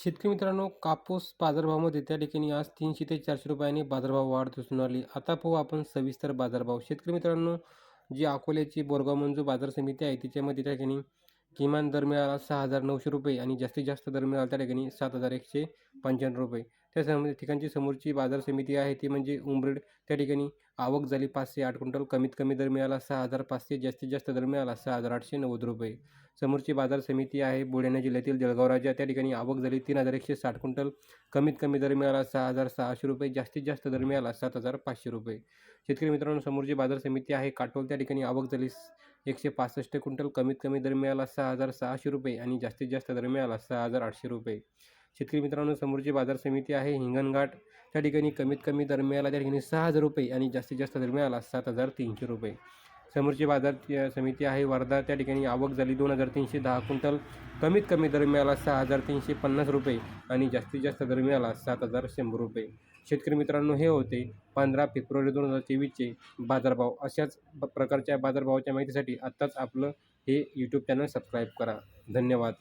शेतकरी मित्रांनो कापूस बाजारभावामध्ये त्या ठिकाणी आज तीनशे ते चारशे रुपयांनी बाजारभाव वाढ दिसून आली आता पाहू आपण सविस्तर बाजारभाव. शेतकरी मित्रांनो जी अकोल्याची बोरगाव मंजू बाजार समिती आहे तिच्यामध्ये त्या ठिकाणी किमान दर मिळाला सहा हजार नऊशे रुपये आणि जास्तीत जास्त दर मिळाला त्या ठिकाणी सात हजार एकशे पंच्याण्णव रुपये. त्या सम ठिकाणची समोरची बाजार समिती आहे ती म्हणजे उमरेड त्या ठिकाणी आवक झाली पाचशे आठ क्विंटल कमीत कमी दर मिळाला सहा हजार पाचशे जास्तीत जास्त दर मिळाला सहा हजार आठशे नव्वद रुपये. समोरची बाजार समिती आहे बुलढाणा जिल्ह्यातील जळगाव राजा त्या ठिकाणी आवक झाली तीन हजार एकशे साठ क्विंटल कमीत कमी दर मिळाला सहा हजार सहाशे रुपये जास्तीत जास्त दर मिळाला सात हजार पाचशे रुपये. शेतकरी मित्रांनो समोरची बाजार समिती आहे काटोल. त्या ठिकाणी आवक झाली एकशे पासष्ट क्विंटल कमीत कमी दर मिळाला सहा हजार सहाशे रुपये आणि जास्तीत जास्त दर मिळाला सहा हजार आठशे रुपये. शेतकरी मित्रांनो समोरची बाजार समिती आहे हिंगणघाट त्या ठिकाणी कमीत कमी दर मिळाला त्या ठिकाणी सहा हजार रुपये आणि जास्तीत जास्त दर मिळाला सात हजार तीनशे रुपये. समोरची बाजार समिती आहे वर्धा. त्या ठिकाणी आवक झाली दोन हजार तीनशे दहा क्विंटल. कमीत कमी दर मिळाला सहा हजार तीनशे पन्नास रुपये आणि जास्तीत जास्त दर मिळाला सात हजार शंभर रुपये. शेतकरी मित्रांनो हे होते पंधरा फेब्रुवारी दोन हजार तेवीसचे बाजारभाव. अशाच प्रकारच्या बाजारभावाच्या माहितीसाठी आत्ताच आपलं हे यूट्यूब चॅनल सबस्क्राईब करा. धन्यवाद.